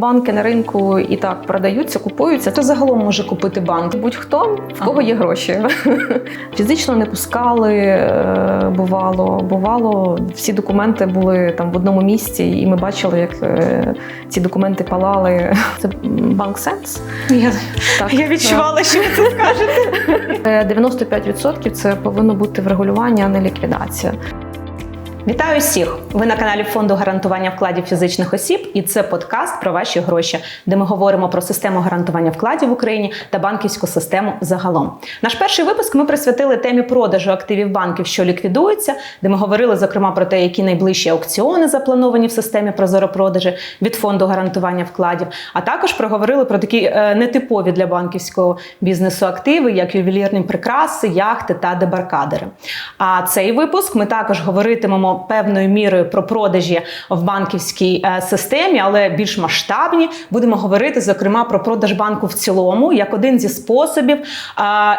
Банки на ринку і так продаються, купуються. Хто загалом може купити банк? Будь-хто в кого є гроші. Фізично не пускали, е, бувало. Бувало, всі документи були там в одному місці, і ми бачили, як е, ці документи палали. Це банк Сенс. Я, Так, я відчувала, що ви це скажете. Е, 95% це повинно бути врегулювання, а не ліквідація. Вітаю всіх! Ви на каналі Фонду гарантування вкладів фізичних осіб, і це подкаст про ваші гроші, де ми говоримо про систему гарантування вкладів в Україні та банківську систему загалом. Наш перший випуск ми присвятили темі продажу активів банків, що ліквідуються, де ми говорили зокрема про те, які найближчі аукціони заплановані в системі прозоропродажі від фонду гарантування вкладів. А також проговорили про такі е, нетипові для банківського бізнесу активи, як ювелірні прикраси, яхти та дебаркадери. А цей випуск ми також говоритимемо певною мірою про продажі в банківській е, системі, але більш масштабні. Будемо говорити зокрема про продаж банку в цілому, як один зі способів,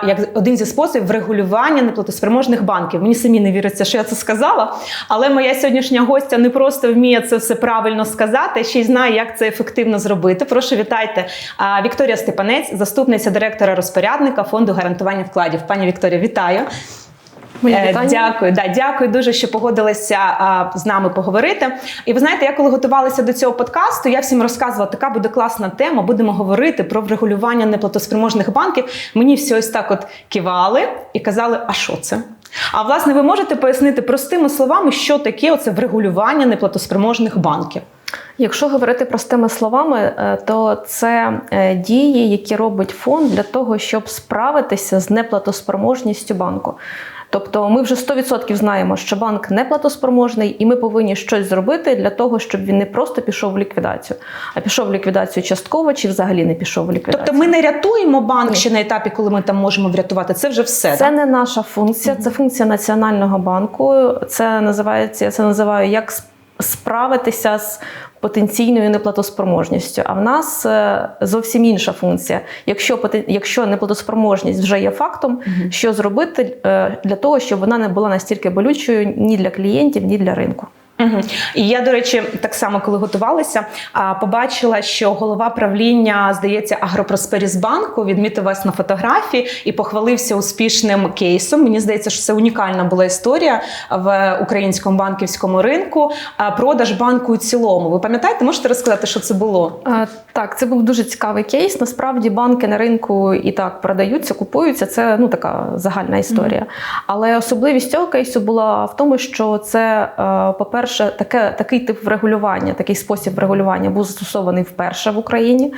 як один зі способів врегулювання неплатоспроможних банків. Мені самі не віриться, що я це сказала. Але моя сьогоднішня гостя не просто вміє це все правильно сказати, ще й знає, як це ефективно зробити. Прошу вітайте Вікторія Степанець, заступниця директора розпорядника фонду гарантування вкладів. Пані Вікторія, вітаю. Е. Дякую, да, дякую дуже, що погодилися а, з нами поговорити. І ви знаєте, я коли готувалася до цього подкасту, я всім розказувала, така буде класна тема. Будемо говорити про врегулювання неплатоспроможних банків. Мені всі ось так от кивали і казали, а що це? А власне, ви можете пояснити простими словами, що таке оце врегулювання неплатоспроможних банків? Якщо говорити простими словами, е, то це е, дії, які робить фонд для того, щоб справитися з неплатоспроможністю банку. Тобто ми вже 100% знаємо, що банк неплатоспроможний, і ми повинні щось зробити для того, щоб він не просто пішов в ліквідацію, а пішов в ліквідацію частково чи взагалі не пішов в ліквідацію. Тобто ми не рятуємо банк ще на етапі, коли ми там можемо врятувати. Це вже все. Це так? не наша функція, це функція Національного банку. Це називається, я це називаю як справитися з потенційною неплатоспроможністю. А в нас е, зовсім інша функція. Якщо якщо неплатоспроможність вже є фактом, що зробити е, для того, щоб вона не була настільки болючою ні для клієнтів, ні для ринку. Угу. І я, до речі, так само, коли готувалася, побачила, що голова правління, здається, Агропросперісбанку відмітив вас на фотографії і похвалився успішним кейсом. Мені здається, що це унікальна була історія в українському банківському ринку. Продаж банку у цілому. Ви пам'ятаєте, можете розказати, що це було? Так, це був дуже цікавий кейс. Насправді банки на ринку і так продаються, купуються. Це ну така загальна історія. Але особливість цього кейсу була в тому, що це, е, по-перше, таке, такий тип врегулювання, такий спосіб врегулювання був застосований вперше в Україні.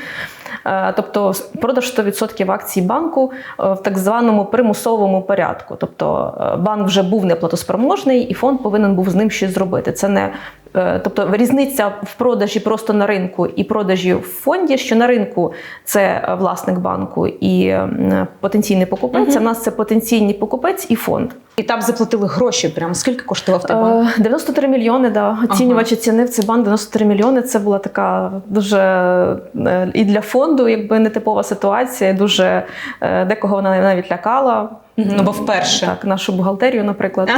Е, Тобто продаж 100% акцій банку е, в так званому примусовому порядку. Тобто е, банк вже був неплатоспроможний, і фонд повинен був з ним щось зробити. Це не тобто різниця в продажі просто на ринку і продажі в фонді, що на ринку це е, власник банку і потенційний покупець. А в нас це потенційний покупець і фонд. І там заплатили гроші. Прямо скільки коштував той банк? Е, 93 мільйони, да. Оцінювач оцінив цей банк 93 мільйони. Це була така дуже е, і для фонду, якби нетипова ситуація. Дуже е, декого вона навіть лякала. Ну, бо вперше. Так, нашу бухгалтерію, наприклад.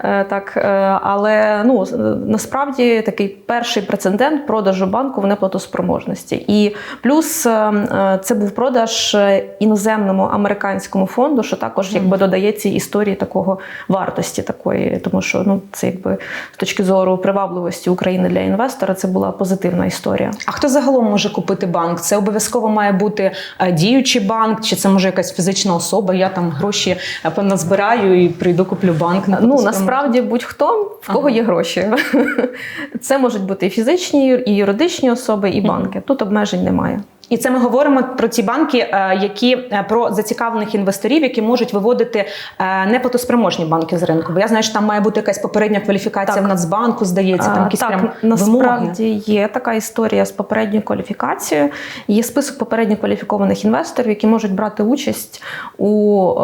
Е, так, е, але ну, насправді такий перший прецедент продажу банку в неплатоспроможності. І плюс е, е, це був продаж е, іноземному американському фонду, що також якби додає цій історії такого вартості такої, тому що ну це якби з точки зору привабливості України для інвестора, це була позитивна історія. А хто загалом може купити банк? Це обов'язково має бути е, діючий банк, чи це може якась фізична особа? Я там гроші е, певно збираю і прийду куплю банк. на Ну насправді будь-хто в кого Ага. є гроші. Це можуть бути і фізичні, і юридичні особи, і банки. Тут обмежень немає. І це ми говоримо про ті банки, е, які е, про зацікавлених інвесторів, які можуть виводити е, неплатоспроможні банки з ринку. Бо я знаю, що там має бути якась попередня кваліфікація Так. в Нацбанку, здається, там якісь так, прям насправді вимоги. є така історія з попередньою кваліфікацією. Є список попередньо кваліфікованих інвесторів, які можуть брати участь у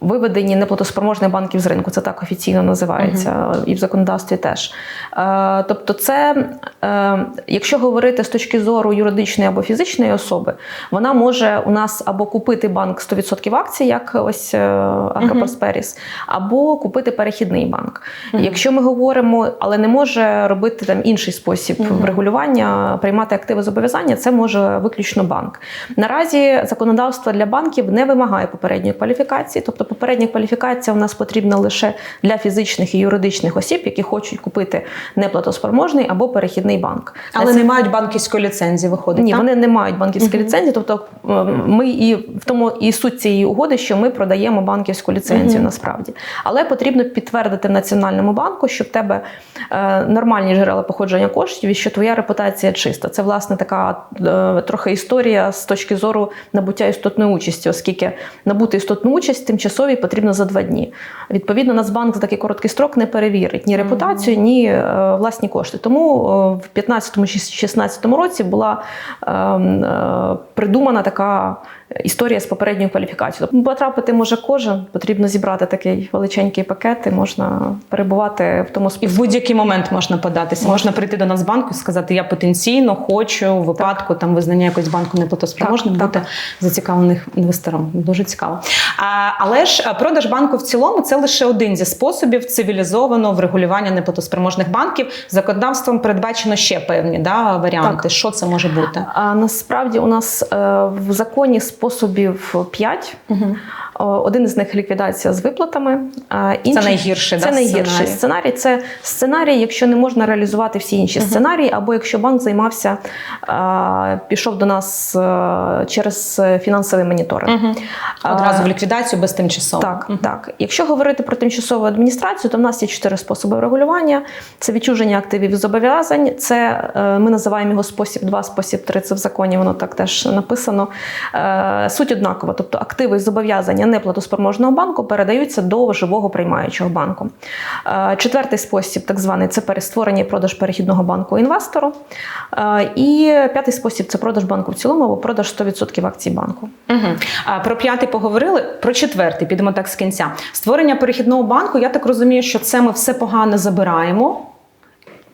виведення неплатоспроможних банків з ринку. Це так офіційно називається, і в законодавстві теж. Е, тобто, це, е, якщо говорити з точки зору юридичної або фізичної особи, вона може у нас або купити банк 100% акцій, як ось е, Агропросперіс, або купити перехідний банк. Якщо ми говоримо, але не може робити там інший спосіб врегулювання, приймати активи зобов'язання, це може виключно банк. Наразі законодавство для банків не вимагає попередньої кваліфікації, тобто попередня кваліфікація у нас потрібна лише для фізичних і юридичних осіб, які хочуть купити неплатоспроможний або перехідний банк. Але На не мають банківської ліцензії, виходить. ні, так? вони не мають банківської ліцензії. Тобто е, ми і в тому і суть цієї угоди, що ми продаємо банківську ліцензію насправді. Але потрібно підтвердити в національному банку, що в тебе е, нормальні джерела походження коштів і що твоя репутація чиста. Це власне така е, трохи історія з точки зору набуття істотної участі, оскільки набути істотну участь тимчасовій потрібно за два дні. Відповідно, Нацбанк за такий короткий строк не перевірить ні репутацію, ні е, власні кошти. Тому е, в 2015-2016 році була е, е, придумана така історія з попередньою кваліфікацією. Тобто Потрапити може кожен, потрібно зібрати такий величенький пакет, і можна перебувати в тому І в будь-який момент можна податися. Можна прийти до Нацбанку і сказати, я потенційно хочу в випадку там визнання якогось банку неплатоспроможним Так, бути так. зацікавлених інвестором. Дуже цікаво. А, але ж продаж банку в цілому це лише один зі способів цивілізованого врегулювання неплатоспроможних банків. Законодавством передбачено ще певні да, варіанти. Так. Що це може бути? А насправді у нас е, в законі способів 5. Один із них ліквідація з виплатами. інший- найгірший, це да, найгірший сценарій? сценарій. Це сценарій, якщо не можна реалізувати всі інші сценарії, або якщо банк займався, пішов до нас через фінансовий моніторинг. Одразу в ліквідацію без тимчасово. так, так. Якщо говорити про тимчасову адміністрацію, то в нас є чотири способи регулювання: це відчуження активів і зобов'язань. Це е, ми називаємо його спосіб 2, спосіб 3, Це в законі воно так теж написано. Е, Суть однакова, тобто активи і зобов'язання неплатоспроможного банку передаються до живого приймаючого банку. Е, Четвертий спосіб, так званий, це перестворення і продаж перехідного банку інвестору. Е, І п'ятий спосіб це продаж банку в цілому або продаж 100% акцій банку. Угу. А, про п'ятий поговорили. Про четвертий підемо так з кінця. Створення перехідного банку. Я так розумію, що це ми все погано забираємо.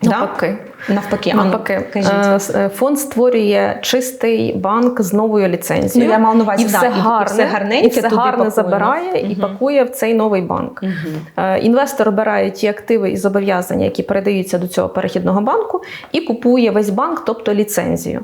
Навпаки. Да? Навпаки. Ну, Навпаки, кажіть. Е, е, фонд створює чистий банк з новою ліцензією. Ну, я мала на увазі, і да, все і- і гарне, все гарненьке і все туди гарне забирає і пакує в цей новий банк. Е, Інвестор обирає ті активи і зобов'язання, які передаються до цього перехідного банку, і купує весь банк, тобто ліцензію.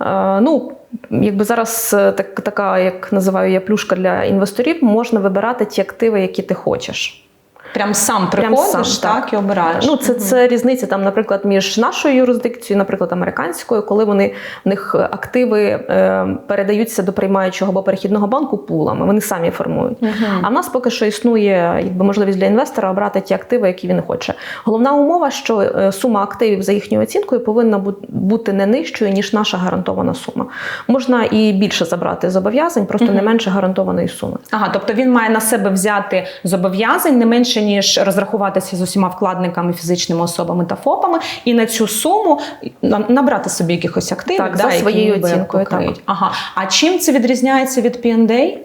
Е, Ну, якби зараз так, така, як називаю я плюшка для інвесторів, можна вибирати ті активи, які ти хочеш. Прям сам Прям сам, так, так. і обираєш. Ну, це, це різниця там, наприклад, між нашою юрисдикцією, наприклад, американською, коли вони в них активи е, передаються до приймаючого або перехідного банку пулами, вони самі формують. Мгм. А в нас поки що існує якби можливість для інвестора обрати ті активи, які він хоче. Головна умова, що е, сума активів за їхньою оцінкою повинна бути не нижчою ніж наша гарантована сума. Можна і більше забрати зобов'язань, просто не менше гарантованої суми. Ага, тобто він має на себе взяти зобов'язань не менше ніж розрахуватися з усіма вкладниками, фізичними особами та ФОПами, і на цю суму на- набрати собі якихось активів, Так, да, за своєю оцінкою, так. Ага. А чим це відрізняється від P&A?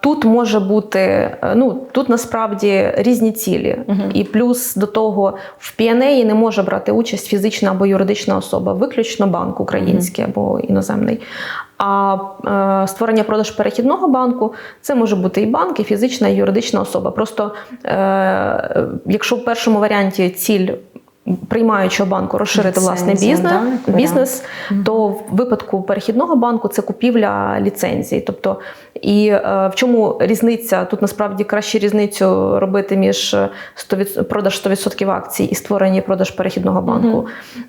Тут може бути, е, ну тут насправді різні цілі, і плюс до того в P&A не може брати участь фізична або юридична особа, виключно банк український або іноземний. А е, створення продаж перехідного банку це може бути і банк, і фізична, і юридична особа. Просто е, якщо в першому варіанті ціль приймаючого банку розширити власний бізнес, да, бізнес да. то в випадку перехідного банку це купівля ліцензії. Тобто, і е, в чому різниця? Тут насправді краще різницю робити між 100%, продаж 100% акцій і створення продаж перехідного банку.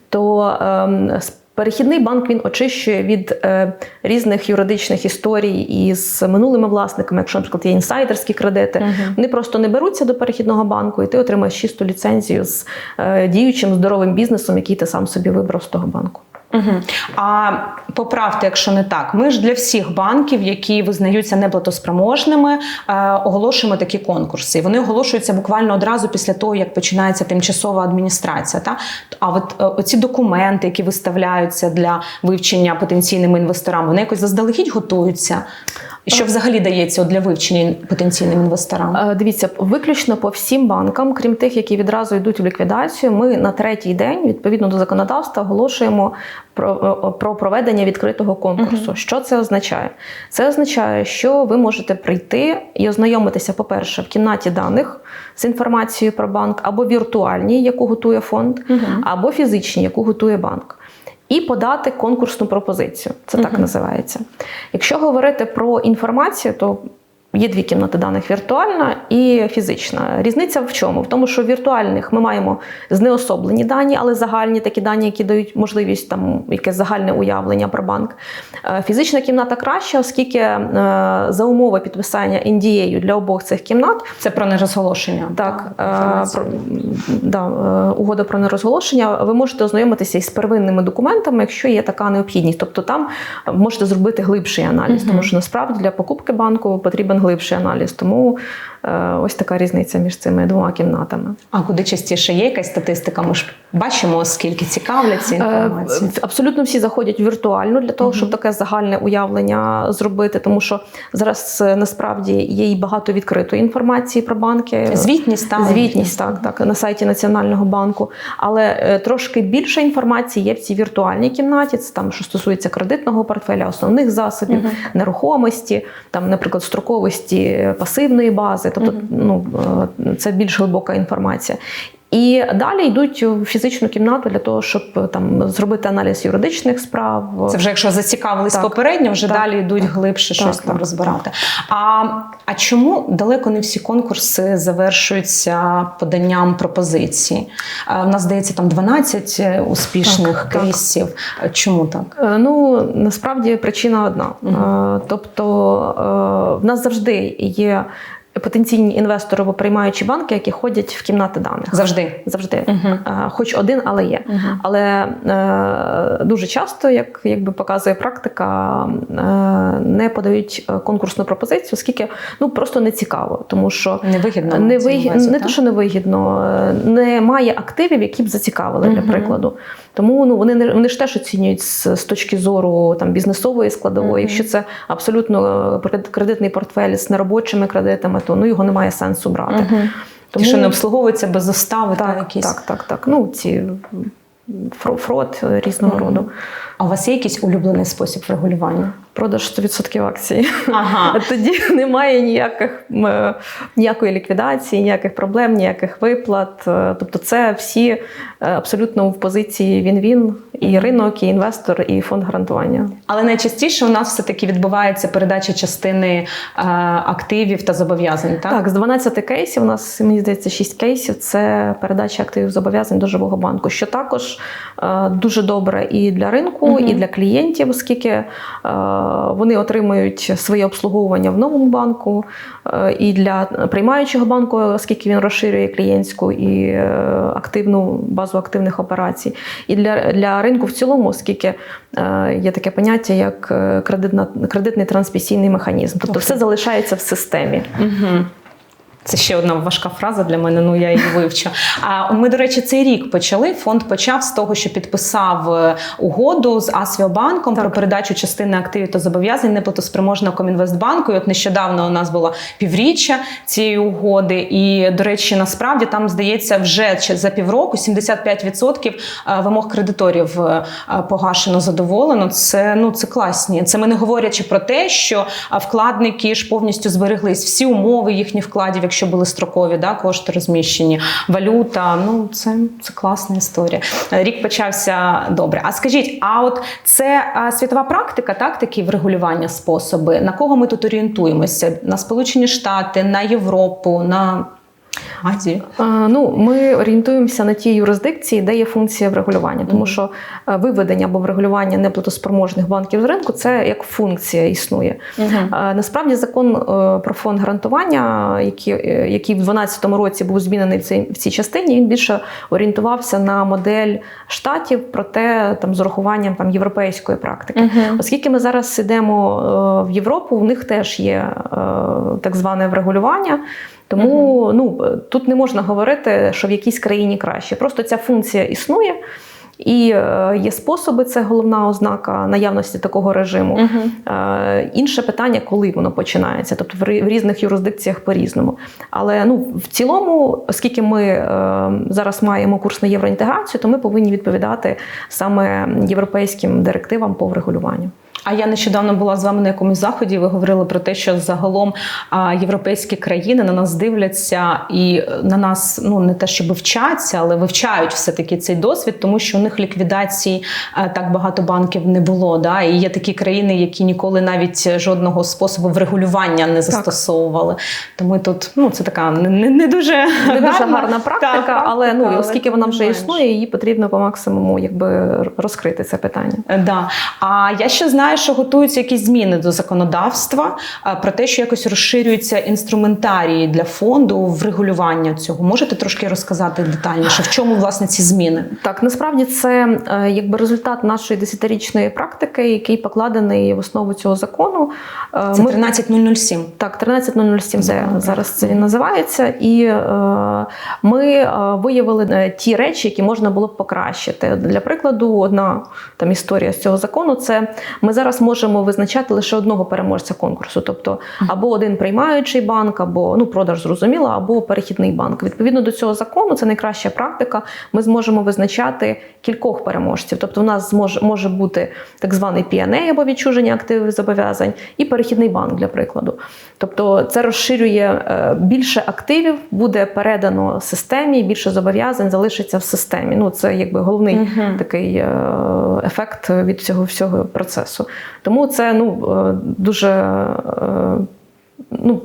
То ем, с- Перехідний банк він очищує від е, різних юридичних історій із минулими власниками, якщо, наприклад, є інсайдерські кредити. Вони просто не беруться до перехідного банку, і ти отримаєш чисту ліцензію з е, діючим здоровим бізнесом, який ти сам собі вибрав з того банку. Угу. А поправте, якщо не так, ми ж для всіх банків, які визнаються неплатоспроможними, е, оголошуємо такі конкурси. Вони оголошуються буквально одразу після того, як починається тимчасова адміністрація. Та? А от е, оці документи, які виставляються для вивчення потенційними інвесторами, вони якось заздалегідь готуються. І що взагалі дається для вивчення потенційним інвесторам? Е, Дивіться, виключно по всім банкам, крім тих, які відразу йдуть в ліквідацію, ми на третій день, відповідно до законодавства, оголошуємо про, е, про проведення відкритого конкурсу. Що це означає? Це означає, що ви можете прийти і ознайомитися, по-перше, в кімнаті даних з інформацією про банк, або віртуальній, яку готує фонд, або фізичній, яку готує банк. І подати конкурсну пропозицію. Це так називається. Якщо говорити про інформацію, то Є дві кімнати даних віртуальна і фізична. Різниця в чому? В тому, що в віртуальних ми маємо знеособлені дані, але загальні такі дані, які дають можливість там якесь загальне уявлення про банк. Е, Фізична кімната краща, оскільки е, за умови підписання NDA для обох цих кімнат Це про нерозголошення. так, е, про, да, угода про нерозголошення. Ви можете ознайомитися із первинними документами, якщо є така необхідність. Тобто там можете зробити глибший аналіз, тому що насправді для покупки банку потрібен глибший аналіз. Тому е, ось така різниця між цими двома кімнатами. А куди частіше є якась статистика? Ми ж бачимо, скільки цікавляться Е, інформацією. Абсолютно всі заходять в віртуальну для того, щоб таке загальне уявлення зробити, тому що зараз е, насправді є і багато відкритої інформації про банки. Звітність там Звітність, так, так, на сайті Національного банку. Але е, трошки більше інформації є в цій віртуальній кімнаті. Це там, що стосується кредитного портфеля, основних засобів, нерухомості, там, наприклад, строковості пасивної бази. Тобто, ну, е, це більш глибока інформація. І далі йдуть в фізичну кімнату для того, щоб е, там зробити аналіз юридичних справ. Це вже якщо зацікавились Так. попередньо, вже Так. далі йдуть глибше Так, щось там так. розбирати. А, а чому далеко не всі конкурси завершуються поданням пропозицій? У нас здається там 12 успішних Так, так. Чому так? Е, Ну насправді причина одна. Е, Тобто е, в нас завжди є потенційні інвестори або приймаючі банки, які ходять в кімнати даних. Завжди. Завжди. Е, хоч один, але є. Мгм. Але е, дуже часто, як якби показує практика, е, не подають конкурсну пропозицію, оскільки ну просто не цікаво, тому що Невигідно. не, виг... увазі, не то, що не вигідно, е, немає активів, які б зацікавили для прикладу. Тому ну вони не вони ж теж оцінюють з, з точки зору там бізнесової складової. Мгм. Якщо це абсолютно кредитний портфель з неробочими кредитами, то ну його немає сенсу брати. Тому Ті, що не обслуговується без застави та якісь. так, так, так. Ну ці фро- фрод різного Мгм. роду. А у вас є якийсь улюблений спосіб регулювання? Продаж 100% акцій. Ага. Тоді немає ніяких ніякої ліквідації, ніяких проблем, ніяких виплат. Е, Тобто, це всі е, абсолютно в позиції він-він, і ринок, і інвестор, і фонд гарантування. Але найчастіше у нас все-таки відбувається передача частини е, активів та зобов'язань, так? Так, з 12 кейсів у нас мені здається 6 кейсів. Це передача активів зобов'язань до живого банку, що також дуже добре і для ринку, Мгм. і для клієнтів, оскільки вони отримують своє обслуговування в новому банку, е, і для приймаючого банку, оскільки він розширює клієнтську і е, активну базу активних операцій, і для, для ринку в цілому, оскільки е, є таке поняття як кредитна, кредитний трансмісійний механізм. Тобто Ох. все залишається в системі. Угу. Це ще одна важка фраза для мене, ну я її вивчу. А ми, до речі, цей рік почали. Фонд почав з того, що підписав е, угоду з Асвіобанком про передачу частини активів та зобов'язань неплатоспроможного Комінвестбанку. І от нещодавно у нас було півріччя цієї угоди. І, до речі, насправді там здається вже за півроку 75% е, вимог кредиторів е, погашено задоволено. Це ну це класні. Це ми не говорячи про те, що вкладники ж повністю збереглись всі умови їхніх вкладів, якщо були строкові, да, кошти розміщені, валюта. Ну це, це класна історія. Рік почався добре. А скажіть, а от це світова практика, так, такі врегулювання способи. На кого ми тут орієнтуємося? На Сполучені Штати, на Європу, на Азію? Е, Ну, ми орієнтуємося на ті юрисдикції, де є функція врегулювання, тому що е, виведення або врегулювання неплатоспроможних банків з ринку це як функція існує. Е, Насправді закон про фонд гарантування, який, який в 2012 році був змінений в цій, в цій частині, він більше орієнтувався на модель штатів, проте там з урахуванням там європейської практики. Оскільки ми зараз йдемо в Європу, в них теж є так зване врегулювання. Тому ну, тут не можна говорити, що в якійсь країні краще. Просто ця функція існує. І е, є способи, це головна ознака наявності такого режиму. Е, Інше питання, коли воно починається, тобто в різних юрисдикціях по-різному. Але ну, в цілому, оскільки ми е, зараз маємо курс на євроінтеграцію, то ми повинні відповідати саме європейським директивам по врегулюванню. А я нещодавно була з вами на якомусь заході. Ви говорили про те, що загалом а, європейські країни на нас дивляться і е, на нас ну не те, щоб вчаться, але вивчають все таки цей досвід, тому що у них ліквідації е, так багато банків не було. Да? І є такі країни, які ніколи навіть жодного способу врегулювання не застосовували. Тому тут ну це така не, не, не дуже Не дуже гарна практика, Так, але ну практика, оскільки вона вже існує, її потрібно по максимуму якби розкрити це питання. Да. А я ще знаю, що готуються якісь зміни до законодавства е, про те, що якось розширюються інструментарії для фонду врегулювання цього. Можете трошки розказати детальніше, в чому власне ці зміни? Так, насправді це е, якби результат нашої десятирічної практики, який покладений в основу цього закону. Е, Це ми- 13007. Так, 13007 де Закон, зараз це він називається, і ми виявили ті речі, які можна було б покращити. Для прикладу, одна там історія з цього закону це ми зараз можемо визначати лише одного переможця конкурсу, тобто або один приймаючий банк, або ну продаж зрозуміло, або перехідний банк. Відповідно до цього закону, це найкраща практика. Ми зможемо визначати кількох переможців. Тобто, у нас зможе може бути так званий P&A або відчуження активів зобов'язань, і перехідний банк для прикладу. Тобто це розширює е, більше активів, буде передано системі, більше зобов'язань залишиться в системі. Ну це якби головний Мгм. такий е, ефект від цього всього процесу. Тому це ну е, дуже е, ну.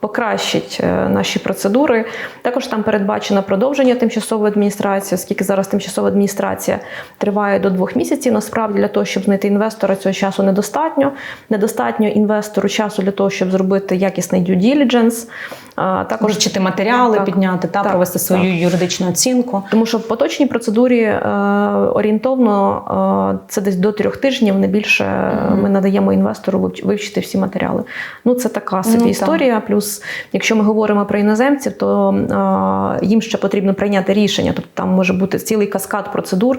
Покращить е, наші процедури. Також там передбачено продовження тимчасової адміністрації, оскільки зараз тимчасова адміністрація триває до двох місяців. Насправді для того, щоб знайти інвестора, цього часу недостатньо. Недостатньо інвестору часу для того, щоб зробити якісний due diligence. Також Вивчити матеріали, Так, підняти та так, провести свою так. юридичну оцінку. Тому що в поточній процедурі е, орієнтовно е, це десь до трьох тижнів, не більше е, Мгм. ми надаємо інвестору вивчити всі матеріали. Ну це така собі Ну, так. історія. Плюс, якщо ми говоримо про іноземців, то е, їм ще потрібно прийняти рішення. Тобто там може бути цілий каскад процедур.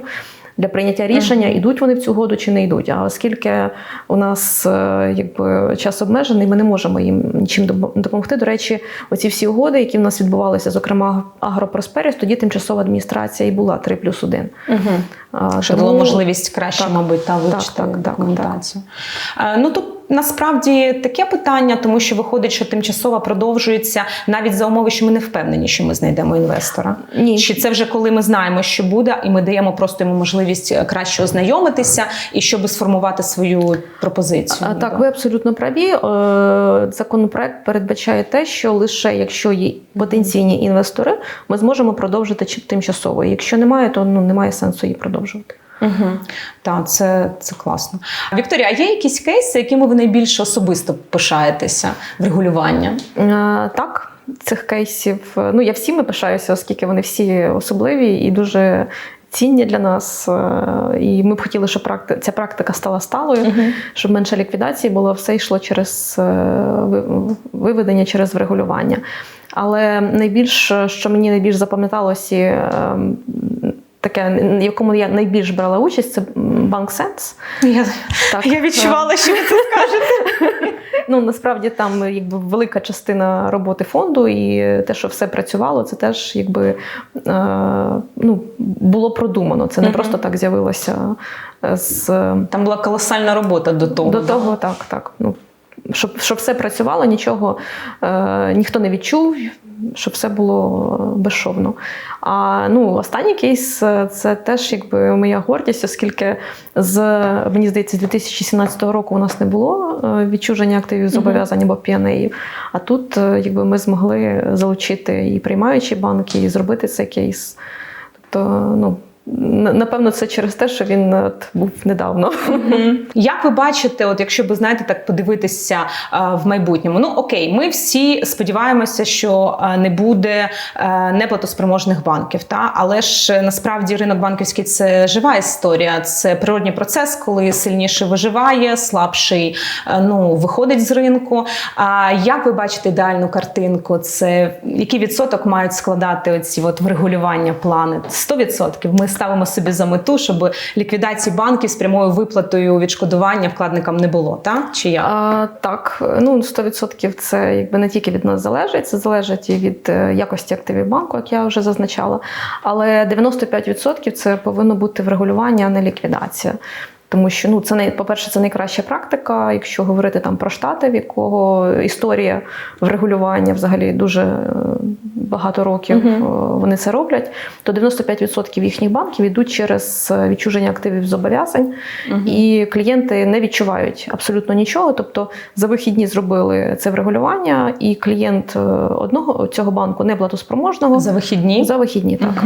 Для прийняття рішення Мгм. йдуть вони в цю году чи не йдуть. А оскільки у нас е, якби час обмежений, ми не можемо їм нічим допомогти. До речі, оці всі угоди, які в нас відбувалися, зокрема Агропросперіс, тоді тимчасова адміністрація і була 3 плюс 1. Угу. Що дало можливість краще, так, мабуть, та вивчити так, так, документацію. Е, Ну тут насправді таке питання, тому що виходить, що тимчасова продовжується навіть за умови, що ми не впевнені, що ми знайдемо інвестора. Ні, Чи це вже коли ми знаємо, що буде, і ми даємо просто йому можливість е, краще ознайомитися і щоб сформувати свою пропозицію? А, Так, ви абсолютно праві. Е, Законопроект передбачає те, що лише якщо є потенційні інвестори, ми зможемо продовжити тимчасово. Якщо немає, то ну немає сенсу її продовжувати. Угу. Так, це, це класно. Вікторія, а є якісь кейси, якими ви найбільше особисто пишаєтеся врегулювання? Е, Так, цих кейсів. е, Ну я всіми пишаюся, оскільки вони всі особливі і дуже. Цінні для нас, е, і ми б хотіли, щоб практи- ця практика стала сталою, щоб менше ліквідації було, все йшло через виведення через врегулювання. Але найбільше, що мені найбільш запам'яталося, таке, якому я найбільш брала участь, це банк Сенс. Я, Так, я відчувала, що ви це скажете. Ну насправді там якби велика частина роботи фонду, і те, що все працювало, це теж якби е, ну, було продумано. Це не Мгм. просто так з'явилося е, з Там була колосальна робота до того. до того, так, так. Ну, щоб, щоб все працювало, нічого е, ніхто не відчув, щоб все було безшовно. А ну, останній кейс е, це теж якби моя гордість, оскільки з мені здається, з 2017 року у нас не було е, відчуження активів зобов'язань або піанеїв. А тут е, якби ми змогли залучити і приймаючі банки, і зробити цей кейс. Тобто, ну. На- Напевно, це через те, що він е, от, був недавно. Мгм. Як ви бачите, от якщо ви знаєте, так подивитися е, в майбутньому? Ну окей, ми всі сподіваємося, що е, не буде е, неплатоспроможних банків. Та але ж е, насправді ринок банківський це жива історія, це природній процес, коли сильніший виживає, слабший е, ну виходить з ринку. А як ви бачите ідеальну картинку? Це який відсоток мають складати оці от врегулювання плани? 100% Ми ставимо собі за мету, щоб ліквідації банків з прямою виплатою відшкодування вкладникам не було, та чи як? А, так, ну 100% це якби не тільки від нас залежить, це залежить і від е, якості активів банку, як я вже зазначала. Але 95% це повинно бути врегулювання, а не ліквідація. Тому що ну це не по-перше, це найкраща практика, якщо говорити там про штати, в якого історія врегулювання взагалі дуже е, багато років е, вони це роблять, то 95% їхніх банків йдуть через е, відчуження активів зобов'язань, Мгм. і клієнти не відчувають абсолютно нічого. Тобто за вихідні зробили це врегулювання, і клієнт е, одного цього банку неплатоспроможного За вихідні? за вихідні, так.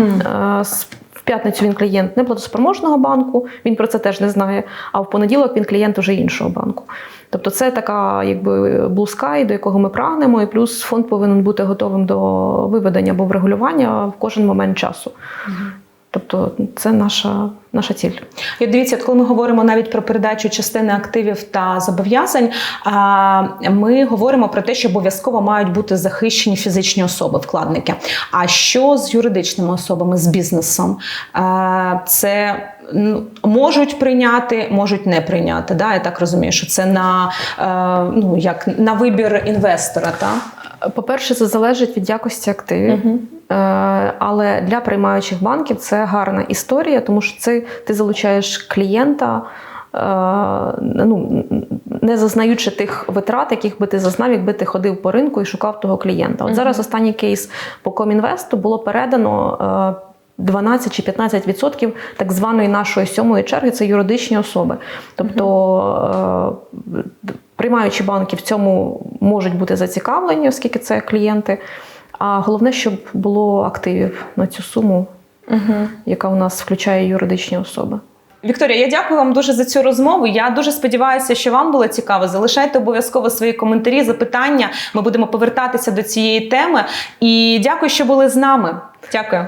Е, п'ятницю він клієнт неплатоспроможного банку, він про це теж не знає. А в понеділок він клієнт уже іншого банку. Тобто це така якби blue sky, до якого ми прагнемо, і плюс фонд повинен бути готовим до виведення або врегулювання в кожен момент часу. Тобто це наша, наша ціль. І дивіться, коли ми говоримо навіть про передачу частини активів та зобов'язань, ми говоримо про те, що обов'язково мають бути захищені фізичні особи, вкладники. А що з юридичними особами, з бізнесом? Це можуть прийняти, можуть не прийняти. Да? Я так розумію, що це на, е, ну, як на вибір інвестора. Та? По-перше, це залежить від якості активів. Е, Але для приймаючих банків це гарна історія, тому що це ти залучаєш клієнта, е, ну, не зазнаючи тих витрат, яких би ти зазнав, якби ти ходив по ринку і шукав того клієнта. От зараз останній кейс по Комінвесту було передано. Е, 12 чи 15 відсотків так званої нашої сьомої черги це юридичні особи. Тобто е, приймаючі банки в цьому можуть бути зацікавлені, оскільки це клієнти. А головне, щоб було активів на цю суму, Угу. яка у нас включає юридичні особи. Вікторія, я дякую вам дуже за цю розмову. Я дуже сподіваюся, що вам було цікаво. Залишайте обов'язково свої коментарі, запитання. Ми будемо повертатися до цієї теми. І дякую, що були з нами. Дякую.